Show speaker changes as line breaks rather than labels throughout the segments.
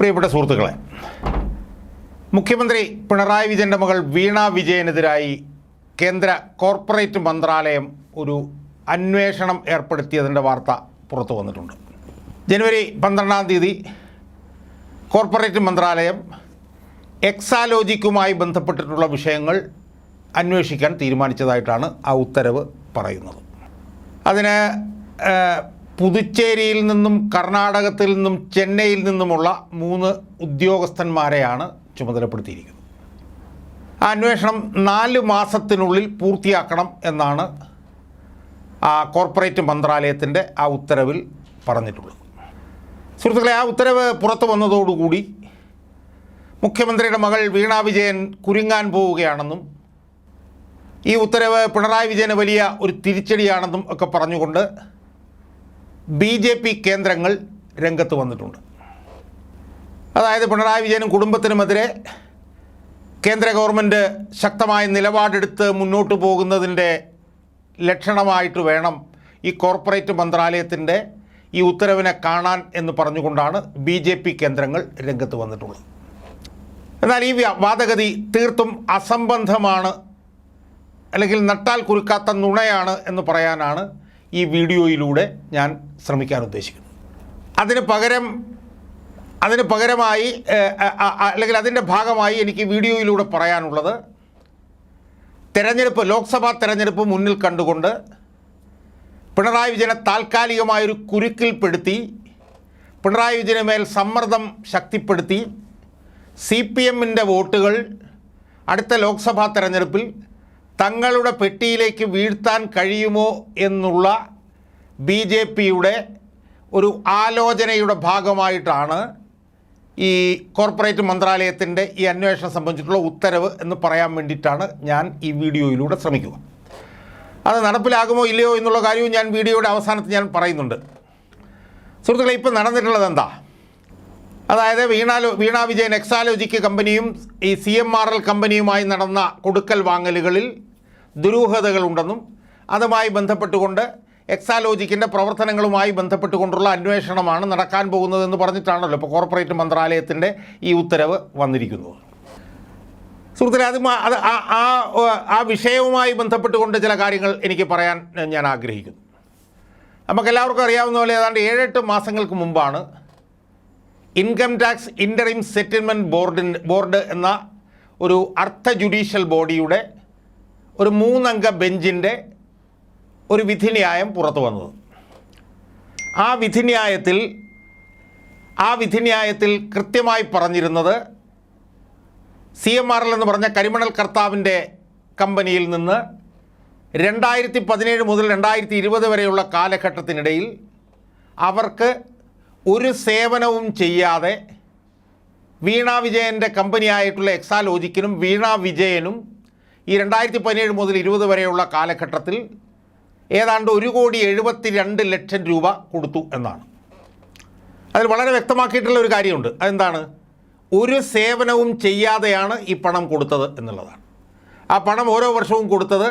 പ്രിയപ്പെട്ട സുഹൃത്തുക്കളെ മുഖ്യമന്ത്രി പിണറായി വിജയന്റെ മകൾ വീണ വിജയനെതിരായി കേന്ദ്ര കോർപ്പറേറ്റ് മന്ത്രാലയം ഒരു അന്വേഷണം ഏർപ്പെടുത്തിയതിന്റെ വാർത്ത പുറത്തു വന്നിട്ടുണ്ട്. ജനുവരി പന്ത്രണ്ടാം തീയതി കോർപ്പറേറ്റ് മന്ത്രാലയം എക്സാലോജിക്കുമായി ബന്ധപ്പെട്ടിട്ടുള്ള വിഷയങ്ങൾ അന്വേഷിക്കാൻ തീരുമാനിച്ചതായിട്ടാണ് ആ ഉത്തരവ് പറയുന്നത്. അതിന് പുതുച്ചേരിയിൽ നിന്നും കർണാടകത്തിൽ നിന്നും ചെന്നൈയിൽ നിന്നുമുള്ള മൂന്ന് ഉദ്യോഗസ്ഥന്മാരെയാണ് ചുമതലപ്പെടുത്തിയിരിക്കുന്നത്. അന്വേഷണം നാല് മാസത്തിനുള്ളിൽ പൂർത്തിയാക്കണം എന്നാണ് ആ കോർപ്പറേറ്റ് മന്ത്രാലയത്തിന്റെ ആ ഉത്തരവിൽ പറഞ്ഞിട്ടുള്ളത്. സുഹൃത്തുക്കളെ ആ ഉത്തരവ് പുറത്തു വന്നതോടുകൂടി മുഖ്യമന്ത്രിയുടെ മകൾ വീണ വിജയൻ കുരുങ്ങാൻ പോവുകയാണെന്നും ഈ ഉത്തരവ് പിണറായി വിജയന് വലിയ ഒരു തിരിച്ചടിയാണെന്നും ഒക്കെ പറഞ്ഞുകൊണ്ട് ബി ജെ പി കേന്ദ്രങ്ങൾ രംഗത്ത് വന്നിട്ടുണ്ട്. അതായത് പിണറായി വിജയനും കുടുംബത്തിനുമെതിരെ കേന്ദ്ര ഗവൺമെന്റ് ശക്തമായ നിലപാടെടുത്ത് മുന്നോട്ട് പോകുന്നതിന്റെ ലക്ഷണമായിട്ട് വേണം ഈ കോർപ്പറേറ്റ് മന്ത്രാലയത്തിന്റെ ഈ ഉത്തരവിനെ കാണാൻ എന്ന് പറഞ്ഞുകൊണ്ടാണ് ബി ജെ പി കേന്ദ്രങ്ങൾ രംഗത്ത് വന്നിട്ടുള്ളത്. എന്നാൽ ഈ വാദഗതി തീർത്തും അസംബന്ധമാണ് അല്ലെങ്കിൽ നട്ടാൽ കുരുക്കാത്ത നുണയാണ് എന്ന് പറയാനാണ് ഈ വീഡിയോയിലൂടെ ഞാൻ ശ്രമിക്കാൻ ഉദ്ദേശിക്കുന്നു. അതിന് പകരം അതിന് പകരമായി അല്ലെങ്കിൽ അതിന്റെ ഭാഗമായി എനിക്ക് വീഡിയോയിലൂടെ പറയാനുള്ളത് തെരഞ്ഞെടുപ്പ് ലോക്സഭാ തെരഞ്ഞെടുപ്പ് മുന്നിൽ കണ്ടുകൊണ്ട് പിണറായി വിജയനെ താൽക്കാലികമായൊരു കുരുക്കിൽപ്പെടുത്തി പിണറായി വിജയന് മേൽ സമ്മർദ്ദം ശക്തിപ്പെടുത്തി സി പി എമ്മിന്റെ വോട്ടുകൾ അടുത്ത ലോക്സഭാ തെരഞ്ഞെടുപ്പിൽ തങ്ങളുടെ പെട്ടിയിലേക്ക് വീഴ്ത്താൻ കഴിയുമോ എന്നുള്ള ബി ജെ പിയുടെ ഒരു ആലോചനയുടെ ഭാഗമായിട്ടാണ് ഈ കോർപ്പറേറ്റ് മന്ത്രാലയത്തിന്റെ ഈ അന്വേഷണം സംബന്ധിച്ചിട്ടുള്ള ഉത്തരവ് എന്ന് പറയാൻ വേണ്ടിയിട്ടാണ് ഞാൻ ഈ വീഡിയോയിലൂടെ ശ്രമിക്കുക. അത് നടപ്പിലാകുമോ ഇല്ലയോ എന്നുള്ള കാര്യവും ഞാൻ വീഡിയോയുടെ അവസാനത്ത് ഞാൻ പറയുന്നുണ്ട്. സുഹൃത്തുക്കളെ ഇപ്പം നടന്നിട്ടുള്ളത് എന്താ? അതായത് വീണാലോ വീണ വിജയൻ എക്സാലോജിക്ക് കമ്പനിയും ഈ സി എം ആർ എൽ കമ്പനിയുമായി നടന്ന കൊടുക്കൽ വാങ്ങലുകളിൽ ദുരൂഹതകളുണ്ടെന്നും അതുമായി ബന്ധപ്പെട്ടുകൊണ്ട് എക്സാലോജിക്കിന്റെ പ്രവർത്തനങ്ങളുമായി ബന്ധപ്പെട്ടുകൊണ്ടുള്ള അന്വേഷണമാണ് നടക്കാൻ പോകുന്നതെന്ന് പറഞ്ഞിട്ടാണല്ലോ ഇപ്പോൾ കോർപ്പറേറ്റ് മന്ത്രാലയത്തിന്റെ ഈ ഉത്തരവ് വന്നിരിക്കുന്നത്. സുഹൃത്തുക്കളെ അത് അത് ആ- ആ വിഷയവുമായി ബന്ധപ്പെട്ടുകൊണ്ട് ചില കാര്യങ്ങൾ എനിക്ക് പറയാൻ ഞാൻ ആഗ്രഹിക്കുന്നു. നമുക്കെല്ലാവർക്കും അറിയാവുന്ന പോലെ ഏതാണ്ട് ഏഴെട്ട് മാസങ്ങൾക്ക് മുമ്പാണ് ഇൻകം ടാക്സ് ഇന്ററിം സെറ്റിൽമെന്റ് ബോർഡിൻ ബോർഡ് എന്ന ഒരു അർത്ഥ ജുഡീഷ്യൽ ബോഡിയുടെ ഒരു മൂന്നംഗ ബെഞ്ചിന്റെ ഒരു വിധിന്യായം പുറത്തു വന്നത്. ആ വിധിന്യായത്തിൽ ആ വിധിന്യായത്തിൽ കൃത്യമായി പറഞ്ഞിരുന്നത് സി എം ആർ എൽ എന്ന് പറഞ്ഞ കരിമണൽ കർത്താവിന്റെ കമ്പനിയിൽ നിന്ന് രണ്ടായിരത്തി പതിനേഴ് മുതൽ രണ്ടായിരത്തി ഇരുപത് വരെയുള്ള കാലഘട്ടത്തിനിടയിൽ അവർക്ക് ഒരു സേവനവും ചെയ്യാതെ വീണാ വിജയന്റെ കമ്പനിയായിട്ടുള്ള എക്സാലോജിക്കിനും വീണാ വിജയനും ഈ രണ്ടായിരത്തി പതിനേഴ് മുതൽ ഇരുപത് വരെയുള്ള കാലഘട്ടത്തിൽ ഏതാണ്ട് ഒരു കോടി എഴുപത്തി രണ്ട് ലക്ഷം രൂപ കൊടുത്തു എന്നാണ്. അതിൽ വളരെ വ്യക്തമാക്കിയിട്ടുള്ള ഒരു കാര്യമുണ്ട്. അതെന്താണ്? ഒരു സേവനവും ചെയ്യാതെയാണ് ഈ പണം കൊടുത്തത് എന്നുള്ളതാണ്. ആ പണം ഓരോ വർഷവും കൊടുത്തത്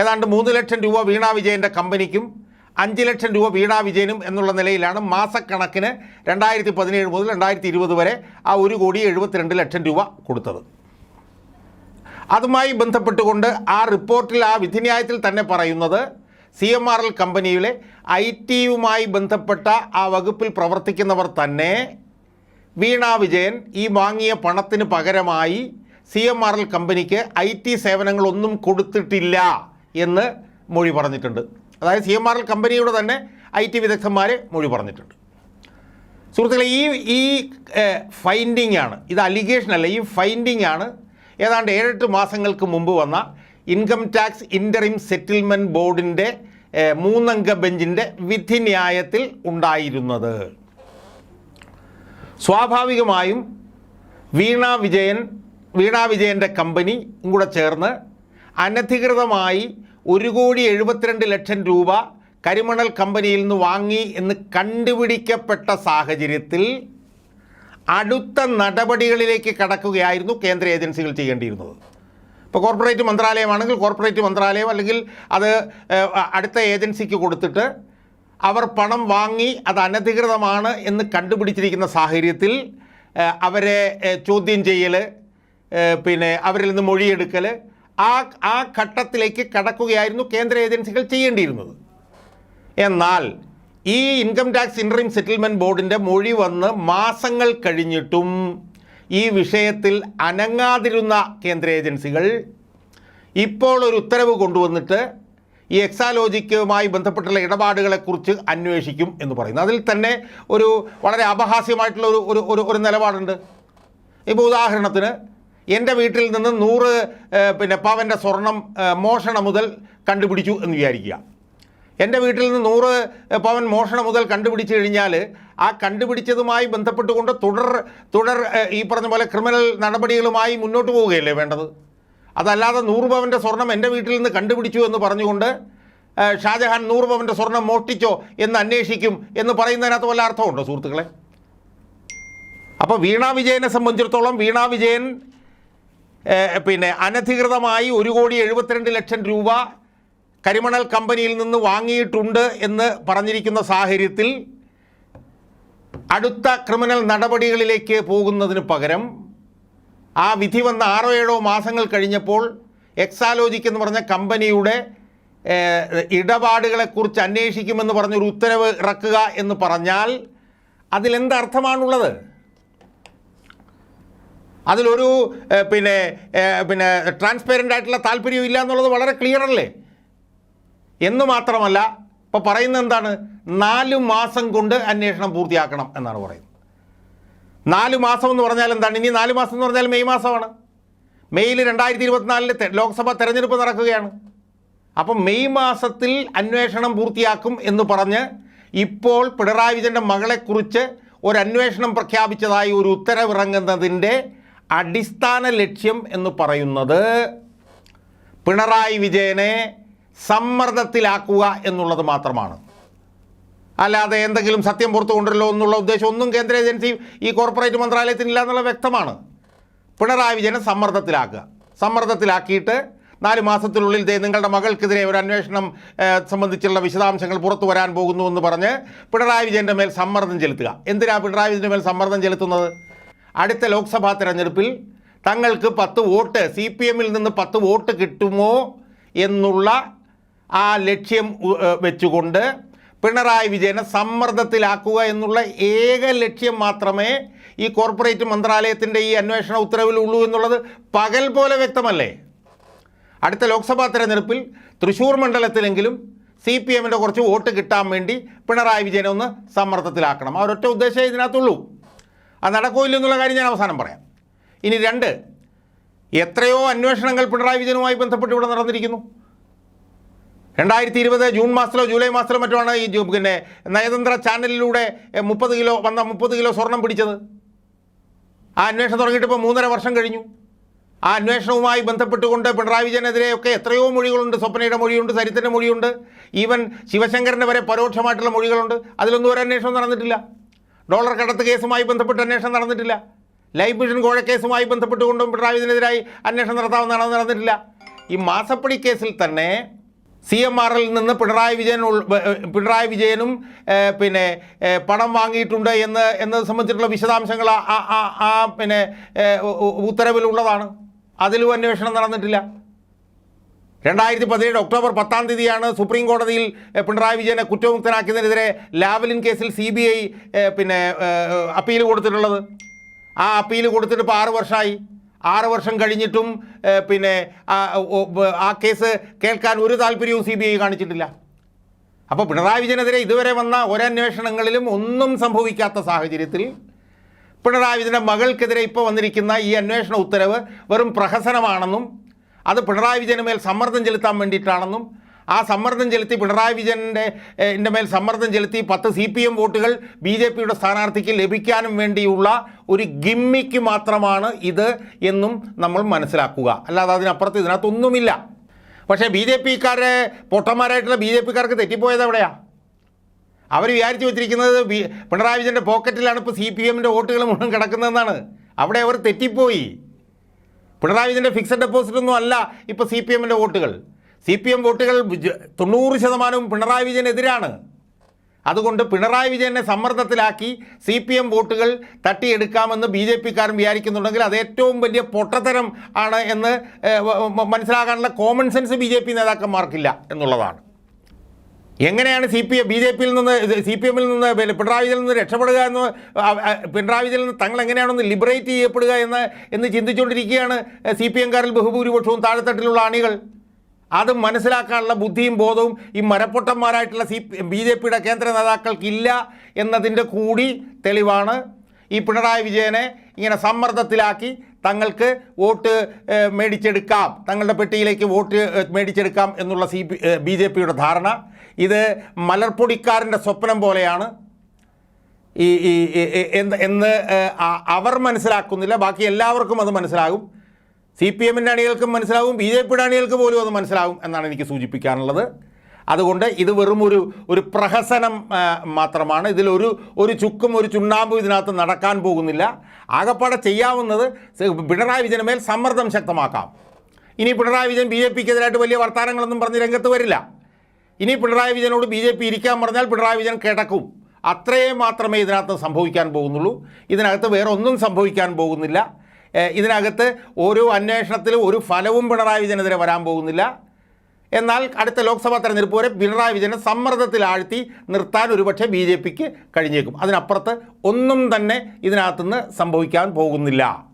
ഏതാണ്ട് മൂന്ന് ലക്ഷം രൂപ വീണാ വിജയന്റെ കമ്പനിക്കും അഞ്ച് ലക്ഷം രൂപ വീണാ വിജയനും എന്നുള്ള നിലയിലാണ് മാസക്കണക്കിന് രണ്ടായിരത്തി പതിനേഴ് മുതൽ രണ്ടായിരത്തി ഇരുപത് വരെ ആ ഒരു കോടി എഴുപത്തിരണ്ട് ലക്ഷം രൂപ കൊടുത്തത്. അതുമായി ബന്ധപ്പെട്ടുകൊണ്ട് ആ റിപ്പോർട്ടിൽ ആ വിധിന്യായത്തിൽ തന്നെ പറയുന്നത് സി എം ആർ എൽ കമ്പനിയിലെ ഐ ടിയുമായി ബന്ധപ്പെട്ട ആ വകുപ്പിൽ പ്രവർത്തിക്കുന്നവർ തന്നെ വീണ വിജയൻ ഈ വാങ്ങിയ പണത്തിന് പകരമായി സി എം ആർ എൽ കമ്പനിക്ക് ഐ ടി സേവനങ്ങളൊന്നും കൊടുത്തിട്ടില്ല എന്ന് മൊഴി പറഞ്ഞിട്ടുണ്ട്. അതായത് സി എം ആർ എൽ കമ്പനിയുടെ തന്നെ ഐ ടി വിദഗ്ധന്മാർ മൊഴി പറഞ്ഞിട്ടുണ്ട്. സുഹൃത്തുക്കളെ ഈ ഈ ഫൈൻഡിങ് ആണ് ഇത് അലിഗേഷൻ അല്ല ഈ ഫൈൻഡിങ് ആണ് ഏതാണ്ട് ഏഴെട്ട് മാസങ്ങൾക്ക് മുമ്പ് വന്ന ഇൻകം ടാക്സ് ഇന്ററിം സെറ്റിൽമെന്റ് ബോർഡിന്റെ മൂന്നംഗ ബെഞ്ചിന്റെ വിധിന്യായത്തിൽ ഉണ്ടായിരുന്നത്. സ്വാഭാവികമായും വീണ വിജയൻ വീണ വിജയന്റെ കമ്പനി കൂടെ ചേർന്ന് അനധികൃതമായി ഒരു കോടി എഴുപത്തിരണ്ട് ലക്ഷം രൂപ കരിമണൽ കമ്പനിയിൽ നിന്ന് വാങ്ങി എന്ന് കണ്ടുപിടിക്കപ്പെട്ട സാഹചര്യത്തിൽ അടുത്ത നടപടികളിലേക്ക് കടക്കുകയായിരുന്നു കേന്ദ്ര ഏജൻസികൾ ചെയ്യേണ്ടിയിരുന്നത്. ഇപ്പോൾ കോർപ്പറേറ്റ് മന്ത്രാലയമാണെങ്കിൽ കോർപ്പറേറ്റ് മന്ത്രാലയം അല്ലെങ്കിൽ അത് അടുത്ത ഏജൻസിക്ക് കൊടുത്തിട്ട് അവർ പണം വാങ്ങി അത് അനധികൃതമാണ് എന്ന് കണ്ടുപിടിച്ചിരിക്കുന്ന സാഹചര്യത്തിൽ അവരെ ചോദ്യം ചെയ്യൽ പിന്നെ അവരിൽ നിന്ന് മൊഴിയെടുക്കൽ ആ ആ ഘട്ടത്തിലേക്ക് കടക്കുകയായിരുന്നു കേന്ദ്ര ഏജൻസികൾ ചെയ്യേണ്ടിയിരുന്നത്. എന്നാൽ ഈ ഇൻകം ടാക്സ് ഇൻട്രീം സെറ്റിൽമെന്റ് ബോർഡിന്റെ മൊഴി വന്ന് മാസങ്ങൾ കഴിഞ്ഞിട്ടും ഈ വിഷയത്തിൽ അനങ്ങാതിരുന്ന കേന്ദ്ര ഏജൻസികൾ ഇപ്പോൾ ഒരു ഉത്തരവ് കൊണ്ടുവന്നിട്ട് ഈ എക്സാലോജിക്കുമായി ബന്ധപ്പെട്ടുള്ള ഇടപാടുകളെക്കുറിച്ച് അന്വേഷിക്കും എന്ന് പറയുന്നു. അതിൽ തന്നെ ഒരു വളരെ അപഹാസ്യമായിട്ടുള്ള ഒരു ഒരു ഒരു ഒരു നിലപാടുണ്ട്. ഇപ്പോൾ ഉദാഹരണത്തിന് എന്റെ വീട്ടിൽ നിന്ന് നൂറ് പിന്നെ പവന്റെ സ്വർണം മോഷണം മുതൽ കണ്ടുപിടിച്ചു എന്ന് വിചാരിക്കുക. എന്റെ വീട്ടിൽ നിന്ന് നൂറ് പവൻ മോഷണം മുതൽ കണ്ടുപിടിച്ചു കഴിഞ്ഞാൽ ആ കണ്ടുപിടിച്ചതുമായി ബന്ധപ്പെട്ടുകൊണ്ട് തുടർ തുടർ ഈ പറഞ്ഞ പോലെ ക്രിമിനൽ നടപടികളുമായി മുന്നോട്ട് പോവുകയല്ലേ വേണ്ടത്? അതല്ലാതെ നൂറ് പവന്റെ സ്വർണം എന്റെ വീട്ടിൽ നിന്ന് കണ്ടുപിടിച്ചു എന്ന് പറഞ്ഞുകൊണ്ട് ഷാജഹാൻ നൂറ് പവന്റെ സ്വർണം മോഷ്ടിച്ചോ എന്ന് അന്വേഷിക്കും എന്ന് പറയുന്നതിനകത്ത് വല്ല അർത്ഥമുണ്ടോ സുഹൃത്തുക്കളെ? അപ്പോൾ വീണ വിജയനെ സംബന്ധിച്ചിടത്തോളം വീണ വിജയൻ പിന്നെ അനധികൃതമായി ഒരു കോടി എഴുപത്തിരണ്ട് ലക്ഷം രൂപ കരിമണൽ കമ്പനിയിൽ നിന്ന് വാങ്ങിയിട്ടുണ്ട് എന്ന് പറഞ്ഞിരിക്കുന്ന സാഹചര്യത്തിൽ അടുത്ത ക്രിമിനൽ നടപടികളിലേക്ക് പോകുന്നതിന് പകരം ആ വിധി വന്ന ആറോ ഏഴോ മാസങ്ങൾ കഴിഞ്ഞപ്പോൾ എക്സാലോജിക് എന്ന് പറഞ്ഞ കമ്പനിയുടെ ഇടപാടുകളെക്കുറിച്ച് അന്വേഷിക്കുമെന്ന് പറഞ്ഞൊരു ഉത്തരവ് ഇറക്കുക എന്ന് പറഞ്ഞാൽ അതിലെന്തർത്ഥമാണുള്ളത് അതിലൊരു പിന്നെ പിന്നെ ട്രാൻസ്പെറന്റ് ആയിട്ടുള്ള താല്പര്യം ഇല്ല എന്നുള്ളത് വളരെ ക്ലിയർ അല്ലേ എന്ന് മാത്രമല്ല ഇപ്പോൾ പറയുന്നത് എന്താണ്? നാല് മാസം കൊണ്ട് അന്വേഷണം പൂർത്തിയാക്കണം എന്നാണ് പറയുന്നത്. നാല് മാസം എന്ന് പറഞ്ഞാൽ എന്താണ്? ഇനി നാല് മാസം എന്ന് പറഞ്ഞാൽ മെയ് മാസമാണ്. മെയ്യിൽ രണ്ടായിരത്തി ഇരുപത്തിനാലിൽ ലോക്സഭ തെരഞ്ഞെടുപ്പ് നടക്കുകയാണ്. അപ്പം മെയ് മാസത്തിൽ അന്വേഷണം പൂർത്തിയാക്കും എന്ന് പറഞ്ഞ് ഇപ്പോൾ പിണറായി വിജയന്റെ മകളെക്കുറിച്ച് ഒരു അന്വേഷണം പ്രഖ്യാപിച്ചതായി ഒരു ഉത്തരവിറങ്ങുന്നതിന്റെ അടിസ്ഥാന ലക്ഷ്യം എന്ന് പറയുന്നത് പിണറായി വിജയനെ സമ്മർദ്ദത്തിലാക്കുക എന്നുള്ളത് മാത്രമാണ്. അല്ലാതെ എന്തെങ്കിലും സത്യം പുറത്തു കൊണ്ടല്ലോ എന്നുള്ള ഉദ്ദേശം ഒന്നും കേന്ദ്ര ഏജൻസി ഈ കോർപ്പറേറ്റ് മന്ത്രാലയത്തിനില്ല എന്നുള്ള വ്യക്തമാണ്. പിണറായി വിജയനെ സമ്മർദ്ദത്തിലാക്കുക. സമ്മർദ്ദത്തിലാക്കിയിട്ട് നാല് മാസത്തിനുള്ളിൽ ദേ നിങ്ങളുടെ മകൾക്കെതിരെ ഒരു അന്വേഷണം സംബന്ധിച്ചുള്ള വിശദാംശങ്ങൾ പുറത്തു വരാൻ പോകുന്നു എന്ന് പറഞ്ഞ് പിണറായി വിജയന്റെ മേൽ സമ്മർദ്ദം ചെലുത്തുക. എന്തിനാണ് പിണറായി വിജയന്റെ മേൽ സമ്മർദ്ദം ചെലുത്തുന്നത്? അടുത്ത ലോക്സഭാ തെരഞ്ഞെടുപ്പിൽ തങ്ങൾക്ക് പത്ത് വോട്ട് സി പി എമ്മിൽ നിന്ന് പത്ത് വോട്ട് കിട്ടുമോ എന്നുള്ള ആ ലക്ഷ്യം വെച്ചുകൊണ്ട് പിണറായി വിജയനെ സമ്മർദ്ദത്തിലാക്കുക എന്നുള്ള ഏക ലക്ഷ്യം മാത്രമേ ഈ കോർപ്പറേറ്റ് മന്ത്രാലയത്തിന്റെ ഈ അന്വേഷണ ഉത്തരവിലുള്ളൂ എന്നുള്ളത് പകൽ പോലെ വ്യക്തമല്ലേ? അടുത്ത ലോക്സഭാ തെരഞ്ഞെടുപ്പിൽ തൃശ്ശൂർ മണ്ഡലത്തിലെങ്കിലും സി പി എമ്മിന്റെ കുറച്ച് വോട്ട് കിട്ടാൻ വേണ്ടി പിണറായി വിജയനെ ഒന്ന് സമ്മർദ്ദത്തിലാക്കണം. ആ ഒരൊറ്റ ഉദ്ദേശമേ ഇതിനകത്തുള്ളൂ. അത് നടക്കില്ല എന്നുള്ള കാര്യം ഞാൻ അവസാനം പറയാം. ഇനി രണ്ട് എത്രയോ അന്വേഷണങ്ങൾ പിണറായി വിജയനുമായി ബന്ധപ്പെട്ട് ഇവിടെ നടന്നിരിക്കുന്നു. രണ്ടായിരത്തി ഇരുപത് ജൂൺ മാസത്തിലോ ജൂലൈ മാസത്തിലോ മറ്റുമാണ് ഈ പിന്നെ നയതന്ത്ര ചാനലിലൂടെ മുപ്പത് കിലോ വന്ന മുപ്പത് കിലോ സ്വർണം പിടിച്ചത്. ആ അന്വേഷണം തുടങ്ങിയിട്ട് ഇപ്പോൾ മൂന്നര വർഷം കഴിഞ്ഞു. ആ അന്വേഷണവുമായി ബന്ധപ്പെട്ടുകൊണ്ട് പിണറായി വിജയനെതിരെയൊക്കെ എത്രയോ മൊഴികളുണ്ട്. സ്വപ്നയുടെ മൊഴിയുണ്ട് സരിത്തിന്റെ മൊഴിയുണ്ട്. ഈവൻ ശിവശങ്കരന്റെ വരെ പരോക്ഷമായിട്ടുള്ള മൊഴികളുണ്ട്. അതിലൊന്നും ഒരു അന്വേഷണം നടന്നിട്ടില്ല. ഡോളർ കടത്ത് കേസുമായി ബന്ധപ്പെട്ട് അന്വേഷണം നടന്നിട്ടില്ല. ലൈഫ് മിഷൻ കോഴക്കേസുമായി ബന്ധപ്പെട്ടുകൊണ്ടും പിണറായി വിജയനെതിരായി അന്വേഷണം നടത്താവുന്നതാണ് നടന്നിട്ടില്ല. ഈ മാസപ്പടി കേസിൽ തന്നെ സി എം ആറിൽ നിന്ന് പിണറായി വിജയൻ പിണറായി വിജയനും പിന്നെ പണം വാങ്ങിയിട്ടുണ്ട് എന്ന് എന്നത് സംബന്ധിച്ചിട്ടുള്ള വിശദാംശങ്ങൾ ആ- പിന്നെ ഉത്തരവിലുള്ളതാണ്. അതിലും അന്വേഷണം നടന്നിട്ടില്ല. രണ്ടായിരത്തി പതിനേഴ് ഒക്ടോബർ പത്താം തീയതിയാണ് സുപ്രീം കോടതിയിൽ പിണറായി വിജയനെ കുറ്റമുക്തനാക്കിയതിനെതിരെ ലാവലിൻ കേസിൽ സി ബി ഐ പിന്നെ അപ്പീൽ കൊടുത്തിട്ടുള്ളത്. ആ അപ്പീൽ കൊടുത്തിട്ട് ഇപ്പോൾ ആറ് വർഷമായി ആറ് വർഷം കഴിഞ്ഞിട്ടും പിന്നെ ആ കേസ് കേൾക്കാൻ ഒരു താല്പര്യവും സി ബി ഐ കാണിച്ചിട്ടില്ല. അപ്പോൾ പിണറായി വിജയനെതിരെ ഇതുവരെ വന്ന ഒരന്വേഷണങ്ങളിലും ഒന്നും സംഭവിക്കാത്ത സാഹചര്യത്തിൽ പിണറായി വിജയന്റെ മകൾക്കെതിരെ ഇപ്പോൾ വന്നിരിക്കുന്ന ഈ അന്വേഷണ ഉത്തരവ് വെറും പ്രഹസനമാണെന്നും അത് പിണറായി വിജയന് മേൽ സമ്മർദ്ദം ചെലുത്താൻ വേണ്ടിയിട്ടാണെന്നും ആ സമ്മർദ്ദം ചെലുത്തി പിണറായി വിജയന്റെ എന്റെ മേൽ സമ്മർദ്ദം ചെലുത്തി പത്ത് സി പി എം വോട്ടുകൾ ബി ജെ പിയുടെ സ്ഥാനാർത്ഥിക്ക് ലഭിക്കാനും വേണ്ടിയുള്ള ഒരു ഗിമ്മിക്ക് മാത്രമാണ് ഇത് എന്നും നമ്മൾ മനസ്സിലാക്കുക. അല്ലാതെ അതിനപ്പുറത്ത് ഇതിനകത്തൊന്നുമില്ല. പക്ഷേ ബി ജെ പിക്കാരെ പൊട്ടന്മാരായിട്ടുള്ള ബി ജെ പിക്കാർക്ക് തെറ്റിപ്പോയത് എവിടെയാണ് അവർ വിചാരിച്ചു വെച്ചിരിക്കുന്നത് ബി പിണറായി വിജയന്റെ പോക്കറ്റിലാണ് ഇപ്പോൾ സി പി എമ്മിന്റെ വോട്ടുകൾ മുഴുവൻ കിടക്കുന്നതെന്നാണ്. അവിടെ അവർ തെറ്റിപ്പോയി. പിണറായി വിജയന്റെ ഫിക്സഡ് ഡെപ്പോസിറ്റ് ഒന്നും അല്ല ഇപ്പോൾ സി പി എമ്മിന്റെ വോട്ടുകൾ. സി പി എം വോട്ടുകൾ തൊണ്ണൂറ് ശതമാനവും പിണറായി വിജയനെതിരാണ്. അതുകൊണ്ട് പിണറായി വിജയനെ സമ്മർദ്ദത്തിലാക്കി സി പി എം വോട്ടുകൾ തട്ടിയെടുക്കാമെന്ന് ബി ജെ പിക്കാരൻ വിചാരിക്കുന്നുണ്ടെങ്കിൽ അത് ഏറ്റവും വലിയ പൊട്ടത്തരം ആണ് എന്ന് മനസ്സിലാക്കാനുള്ള common sense B J P നേതാക്കന്മാർക്കില്ല എന്നുള്ളതാണ്. എങ്ങനെയാണ് സി പി ബി ജെ പിയിൽ നിന്ന് സി പി എമ്മിൽ നിന്ന് പിണറായി വിജയനിൽ നിന്ന് രക്ഷപ്പെടുക എന്ന് പിണറായി വിജയനിൽ നിന്ന് തങ്ങൾ എങ്ങനെയാണെന്ന് ലിബറേറ്റ് ചെയ്യപ്പെടുക എന്ന് എന്ന് ചിന്തിച്ചുകൊണ്ടിരിക്കുകയാണ് സി പി എംകാരിൽ ബഹുഭൂരിപക്ഷവും താഴെത്തട്ടിലുള്ള അണികൾ അത് മനസ്സിലാക്കാനുള്ള ബുദ്ധിയും ബോധവും ഈ മരപ്പൊട്ടന്മാരായിട്ടുള്ള സി ബി ജെ പിയുടെ കേന്ദ്ര നേതാക്കൾക്കില്ല എന്നതിന്റെ കൂടി തെളിവാണ് ഈ പിണറായി വിജയനെ ഇങ്ങനെ സമ്മർദ്ദത്തിലാക്കി തങ്ങൾക്ക് വോട്ട് മേടിച്ചെടുക്കാം തങ്ങളുടെ പെട്ടിയിലേക്ക് വോട്ട് മേടിച്ചെടുക്കാം എന്നുള്ള സി ബി ജെ പിയുടെ ധാരണ. ഇത് മലർപ്പൊടിക്കാരന്റെ സ്വപ്നം പോലെയാണ്. ഈ എന്ന് അവർ മനസ്സിലാക്കുന്നില്ല. ബാക്കി എല്ലാവർക്കും അത് മനസ്സിലാകും. സി പി എമ്മിന്റെ അണികൾക്കും മനസ്സിലാവും ബി ജെ പിയുടെ അണികൾക്ക് പോലും അത് മനസ്സിലാവും എന്നാണ് എനിക്ക് സൂചിപ്പിക്കാനുള്ളത്. അതുകൊണ്ട് ഇത് വെറും ഒരു ഒരു പ്രഹസനം മാത്രമാണ്. ഇതിലൊരു ഒരു ചുക്കും ഒരു ചുണ്ണാമ്പും ഇതിനകത്ത് നടക്കാൻ പോകുന്നില്ല. ആകപ്പാടെ ചെയ്യാവുന്നത് പിണറായി വിജയന് മേൽ സമ്മർദ്ദം ശക്തമാക്കാം. ഇനി പിണറായി വിജയൻ ബി ജെ പിക്കെതിരായിട്ട് വലിയ വർത്തമാനങ്ങളൊന്നും പറഞ്ഞ് രംഗത്ത് വരില്ല. ഇനി പിണറായി വിജയനോട് ബി ജെ പി ഇരിക്കാൻ പറഞ്ഞാൽ പിണറായി വിജയൻ കിടക്കും. അത്രയും മാത്രമേ ഇതിനകത്ത് സംഭവിക്കാൻ പോകുന്നുള്ളൂ. ഇതിനകത്ത് വേറെ ഒന്നും സംഭവിക്കാൻ പോകുന്നില്ല. ഇതിനകത്ത് ഓരോ അന്വേഷണത്തിലും ഒരു ഫലവും പിണറായി വിജയനെതിരെ വരാൻ പോകുന്നില്ല. എന്നാൽ അടുത്ത ലോക്സഭാ തെരഞ്ഞെടുപ്പ് വരെ പിണറായി വിജയനെ സമ്മർദ്ദത്തിൽ ആഴ്ത്തി നിർത്താൻ ഒരുപക്ഷെ ബി ജെ പിക്ക് കഴിഞ്ഞേക്കും. അതിനപ്പുറത്ത് ഒന്നും തന്നെ ഇതിനകത്തുനിന്ന് സംഭവിക്കാൻ പോകുന്നില്ല.